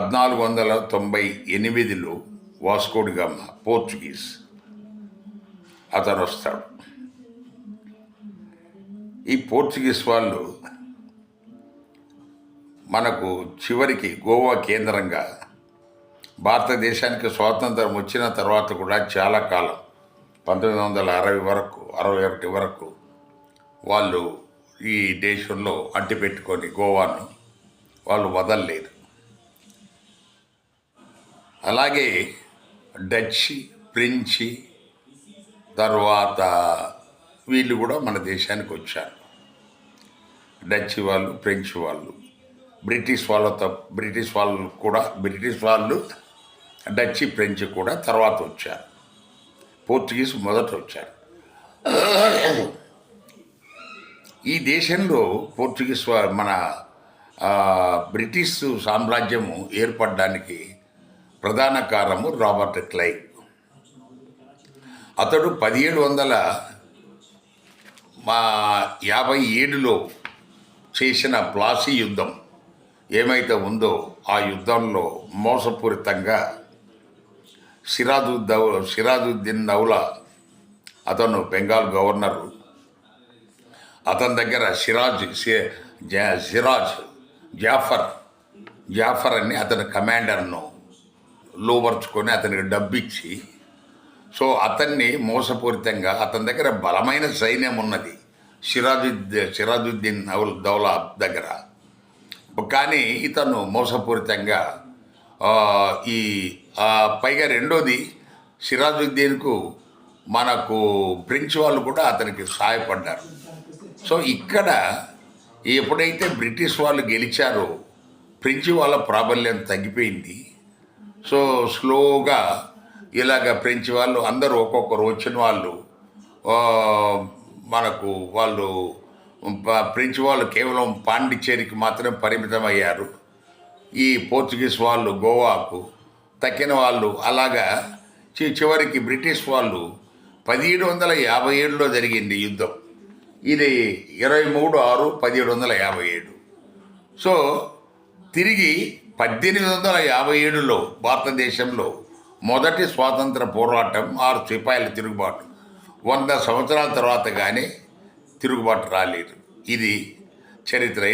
పద్నాలుగు వందల తొంభై ఎనిమిదిలో వాస్కోడిగామ పోర్చుగీస్ అతను వస్తాడు ఈ పోర్చుగీస్ వాళ్ళు మనకు చివరికి గోవా కేంద్రంగా భారతదేశానికి స్వాతంత్రం వచ్చిన తర్వాత కూడా చాలా కాలం పంతొమ్మిది వందల అరవై వరకు అరవై ఒకటి వరకు వాళ్ళు ఈ దేశంలో అంటిపెట్టుకొని గోవాను వాళ్ళు వదలలేదు అలాగే డచ్ ఫ్రెంచి తర్వాత వీళ్ళు కూడా మన దేశానికి వచ్చారు. డచ్ వాళ్ళు ఫ్రెంచ్ వాళ్ళు బ్రిటిష్ వాళ్ళతో బ్రిటిష్ వాళ్ళు కూడా బ్రిటిష్ వాళ్ళు డచ్ ఫ్రెంచ్ కూడా తర్వాత వచ్చారు. పోర్చుగీస్ మొదట వచ్చారు. ఈ దేశంలో పోర్చుగీస్ మన బ్రిటిష్ సామ్రాజ్యము ఏర్పడడానికి ప్రధాన కారము రాబర్ట్ క్లై. అతడు పదిహేడు వందల మా యాభై ఏడులో చేసిన ప్లాసీ యుద్ధం ఏమైతే ఉందో ఆ యుద్ధంలో మోసపూరితంగా సిరాజుద్దౌ సిరాజుద్దీన్ దౌలా అతను బెంగాల్ గవర్నరు. అతని దగ్గర సిరాజ్ జా- సిరాజ్ జాఫర్ జాఫర్ అని అతని కమాండర్ను లోబర్చుకొని అతనికి డబ్బిచ్చి సో అతన్ని మోసపూరితంగా అతని దగ్గర బలమైన సైన్యం ఉన్నది. సిరాజుద్ సిరాజుద్దీన్ అవుల్ దౌలా దగ్గర. కానీ ఇతను మోసపూరితంగా ఈ పైగా రెండోది సిరాజుద్దీన్కు మనకు ఫ్రెంచ్ వాళ్ళు కూడా అతనికి సహాయపడ్డారు. సో ఇక్కడ ఎప్పుడైతే బ్రిటిష్ వాళ్ళు గెలిచారో ఫ్రెంచ్ వాళ్ళ ప్రాబల్యం తగ్గిపోయింది. సో స్లోగా ఇలాగ ఫ్రెంచ్ వాళ్ళు అందరూ ఒక్కొక్కరు వచ్చిన వాళ్ళు మనకు వాళ్ళు ఫ్రెంచ్ వాళ్ళు కేవలం పాండిచ్చేరికి మాత్రమే పరిమితం అయ్యారు ఈ పోర్చుగీస్ వాళ్ళు గోవాకు తక్కిన వాళ్ళు అలాగా చి- చివరికి బ్రిటిష్ వాళ్ళు పదిహేడు వందల యాభై ఏడులో జరిగింది యుద్ధం. ఇది ఇరవై మూడు ఆరు పదిహేడు వందల యాభై ఏడు. సో తిరిగి పద్దెనిమిది వందల యాభై ఏడులో భారతదేశంలో మొదటి స్వాతంత్ర పోరాటం ఆరు సిపాయిల తిరుగుబాటు. వంద సంవత్సరాల తర్వాత కానీ తిరుగుబాటు రాలేదు. ఇది చరిత్ర.